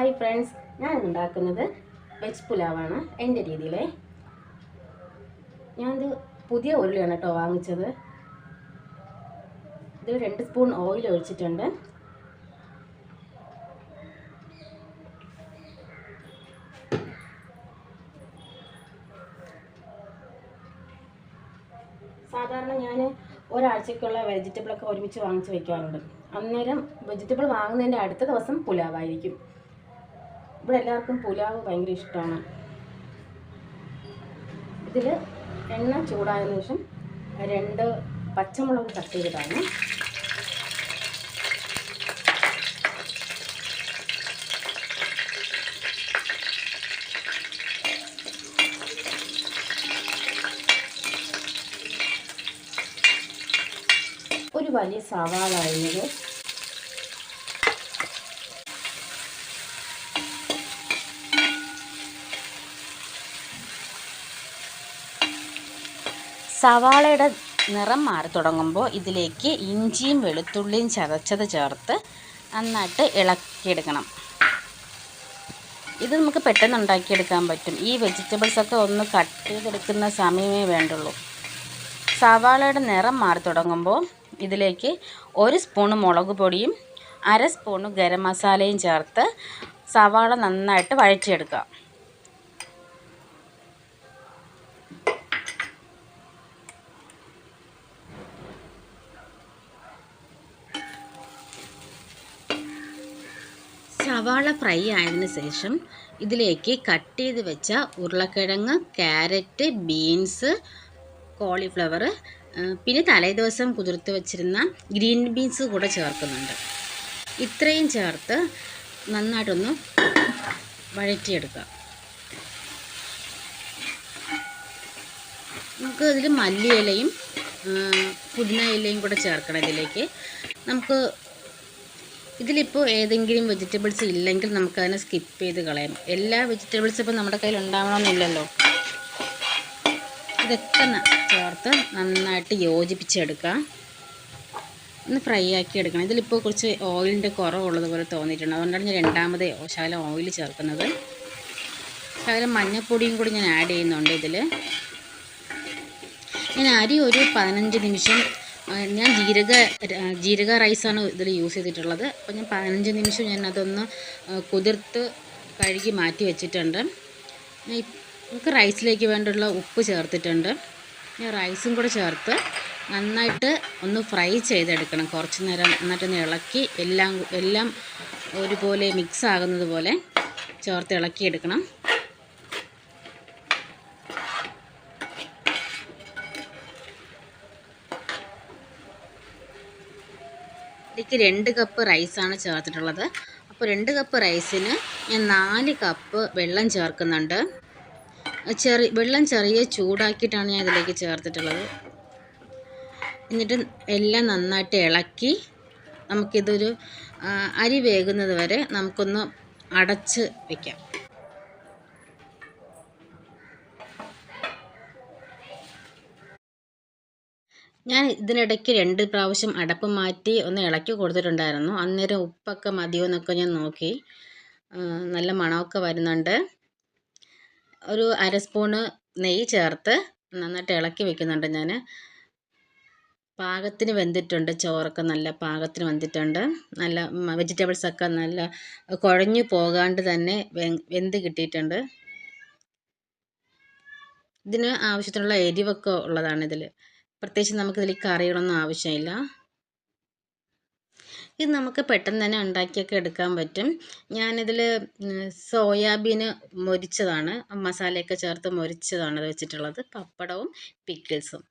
Hi friends ഞാൻ ഉണ്ടാക്കുന്നത് veg പുലാവാണ്. എന്റെ രീതിയിലെ. ഞാനിത് പുതിയ ഉരുളിയാണ് കേട്ടോ വാങ്ങിച്ചത്. ഇത് രണ്ട് സ്പൂൺ ഓയിൽ ഒഴിച്ചിട്ടുണ്ട്. സാധാരണ ഞാൻ ഒരാഴ്ചക്കുള്ള വെജിറ്റബിളൊക്കെ ഒരുമിച്ച് വാങ്ങിച്ച് വെക്കാറുണ്ട് അന്നേരം വെജിറ്റബിൾ വാങ്ങുന്നതിന്റെ അടുത്ത ദിവസം പുലാവായിരിക്കും. ഇവിടെ എല്ലാവർക്കും പുലാവ് ഭയങ്കര ഇഷ്ടമാണ്. ഇതിൽ എണ്ണ ചൂടായതിനു ശേഷം രണ്ട് പച്ചമുളക് കട്ട് ചെയ്തതാണ്. ഒരു വലിയ സവാള അരിഞ്ഞത് സവാളയുടെ നിറം മാറി തുടങ്ങുമ്പോൾ ഇതിലേക്ക് ഇഞ്ചിയും വെളുത്തുള്ളിയും ചതച്ചത് ചേർത്ത് നന്നായിട്ട് ഇളക്കിയെടുക്കണം. ഇത് നമുക്ക് പെട്ടെന്ന് ഉണ്ടാക്കിയെടുക്കാൻ പറ്റും. ഈ വെജിറ്റബിൾസൊക്കെ ഒന്ന് കട്ട് ചെയ്തെടുക്കുന്ന സമയമേ വേണ്ടുള്ളൂ. സവാളയുടെ നിറം മാറി തുടങ്ങുമ്പോൾ ഇതിലേക്ക് ഒരു സ്പൂണ് മുളക് പൊടിയും അര സ്പൂണ് ഗരം മസാലയും ചേർത്ത് സവാള നന്നായിട്ട് വഴറ്റിയെടുക്കുക. സവാള ഫ്രൈ ആയതിനു ശേഷം ഇതിലേക്ക് കട്ട് ചെയ്ത് വെച്ച ഉരുളക്കിഴങ്ങ് ക്യാരറ്റ് ബീൻസ് കോളിഫ്ലവർ പിന്നെ തലേദിവസം കുതിർത്ത് വെച്ചിരുന്ന ഗ്രീൻ ബീൻസ് കൂടെ ചേർക്കുന്നുണ്ട്. ഇത്രയും ചേർത്ത് നന്നായിട്ടൊന്ന് വഴറ്റിയെടുക്കുക നമുക്ക് ഇതിൽ മല്ലിയിലയും പുതിന ഇലയും കൂടെ ചേർക്കണം ഇതിലേക്ക്. നമുക്ക് ഇതിലിപ്പോൾ ഏതെങ്കിലും വെജിറ്റബിൾസ് ഇല്ലെങ്കിൽ നമുക്കതിനെ സ്കിപ്പ് ചെയ്ത് കളയാം. എല്ലാ വെജിറ്റബിൾസും ഇപ്പോൾ നമ്മുടെ കയ്യിൽ ഉണ്ടാവണമെന്നില്ലല്ലോ ഇതൊക്കെ ചേർത്ത് നന്നായിട്ട് യോജിപ്പിച്ചെടുക്കാം. ഒന്ന് ഫ്രൈ ആക്കി എടുക്കണം. ഇതിലിപ്പോൾ കുറച്ച് ഓയിലിന്റെ കുറവുള്ളതുപോലെ തോന്നിയിട്ടുണ്ട്. അതുകൊണ്ടാണ് ഞാൻ രണ്ടാമത് ശകലം ഓയിൽ ചേർക്കുന്നത്. ശകലം മഞ്ഞൾപ്പൊടിയും കൂടി ഞാൻ ആഡ് ചെയ്യുന്നുണ്ട് ഇതിൽ ഞാൻ അരി ഒരു പതിനഞ്ച് നിമിഷം ഞാൻ ജീരക ജീരക റൈസാണ് ഇതിൽ യൂസ് ചെയ്തിട്ടുള്ളത്. അപ്പോൾ ഞാൻ പതിനഞ്ച് നിമിഷം ഞാൻ അതൊന്ന് കുതിർത്ത് കഴുകി മാറ്റി വെച്ചിട്ടുണ്ട്. നമുക്ക് റൈസിലേക്ക് വേണ്ടിയുള്ള ഉപ്പ് ചേർത്തിട്ടുണ്ട്. ഞാൻ റൈസും കൂടെ ചേർത്ത് നന്നായിട്ട് ഒന്ന് ഫ്രൈ ചെയ്തെടുക്കണം. കുറച്ച് നേരം നന്നായിട്ടൊന്ന് ഇളക്കി എല്ലാം എല്ലാം ഒരുപോലെ മിക്സ് ആകുന്നത് പോലെ ചേർത്ത് ഇളക്കിയെടുക്കണം. ഇതിലേക്ക് രണ്ട് കപ്പ് റൈസാണ് ചേർത്തിട്ടുള്ളത്. അപ്പോൾ രണ്ട് കപ്പ് റൈസിന് ഞാൻ നാല് കപ്പ് വെള്ളം ചേർക്കുന്നുണ്ട്. ചെറി വെള്ളം ചെറിയ ചൂടാക്കിയിട്ടാണ് ഞാൻ ഇതിലേക്ക് ചേർത്തിട്ടുള്ളത്. എന്നിട്ട് എല്ലാം നന്നായിട്ട് ഇളക്കി നമുക്കിതൊരു അരി വേകുന്നത് വരെ നമുക്കൊന്ന് അടച്ച് വയ്ക്കാം ഞാൻ ഇതിനിടയ്ക്ക് രണ്ട് പ്രാവശ്യം അടപ്പ് മാറ്റി ഒന്ന് ഇളക്കി കൊടുത്തിട്ടുണ്ടായിരുന്നു. അന്നേരം ഉപ്പൊക്കെ മതിയോ എന്നൊക്കെ ഞാൻ നോക്കി. നല്ല മണമൊക്കെ വരുന്നുണ്ട്. ഒരു അര സ്പൂണ് നെയ്യ് ചേർത്ത് നന്നായിട്ട് ഇളക്കി വെക്കുന്നുണ്ട് ഞാൻ പാകത്തിന് വെന്തിട്ടുണ്ട്. ചോറൊക്കെ നല്ല പാകത്തിന് വെന്തിട്ടുണ്ട്. നല്ല വെജിറ്റബിൾസൊക്കെ നല്ല കുഴഞ്ഞു പോകാണ്ട് തന്നെ വെന്ത് കിട്ടിയിട്ടുണ്ട്. ഇതിന് ആവശ്യത്തിനുള്ള എരിവൊക്കെ ഉള്ളതാണ് ഇതിൽ പ്രത്യേകിച്ച് നമുക്കിതിൽ കറികളൊന്നും ആവശ്യമില്ല. ഇത് നമുക്ക് പെട്ടെന്ന് തന്നെ ഉണ്ടാക്കിയൊക്കെ എടുക്കാൻ പറ്റും. ഞാനിതിൽ സോയാബീന് മൊരിച്ചതാണ്. മസാലയൊക്കെ ചേർത്ത് മൊരിച്ചതാണ് അത് വെച്ചിട്ടുള്ളത്. പപ്പടവും പിക്കിൾസും.